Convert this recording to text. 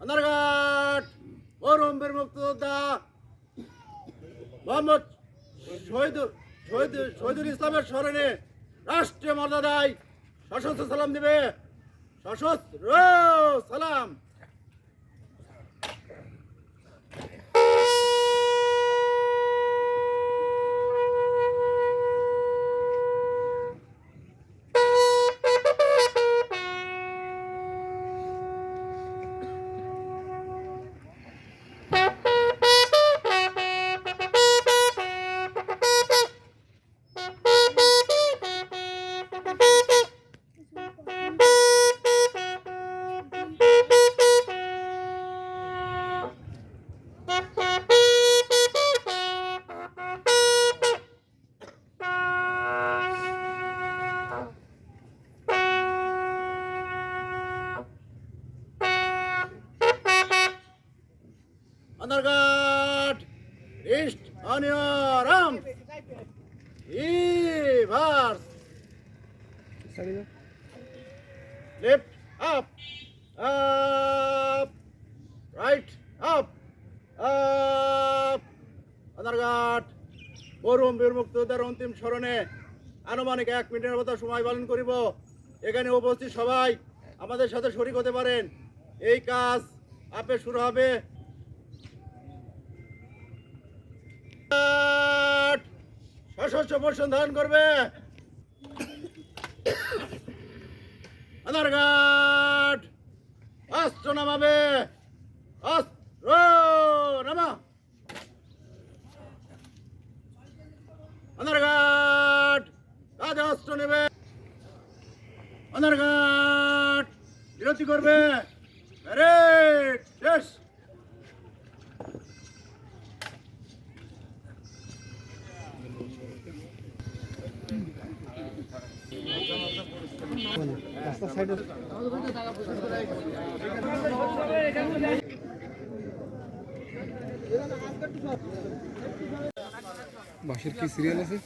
আন্দারঘাট ওরম্বের মুক্তিযোদ্ধা মোহাম্মদ শহীদুল শহীদ শহীদুল ইসলামের স্মরণে রাষ্ট্রীয় মর্যাদায় সশস্ত্র সালাম দিবে। সশস্ত্র সালাম। Andharghat rest on your arm reverse left up up, right up up Adharghat মরুম বীর মুক্তিযোদ্ধার অন্তিম স্মরণে আনুমানিক এক মিনিটের মতো সময় পালন করিব। এখানে উপস্থিত সবাই আমাদের সাথে শরিক হতে পারেন। এই কাজ আপে শুরু হবে। পোষণ ধারণ করবে। কার্ড অস্ত্র নামাবে। অস্ত্র নামা। আধার কার্ড কাজে অস্ত্র নেবে। কার্ড বিরতি করবে। শেষ বাঁশের কি সিরিয়াল আছে?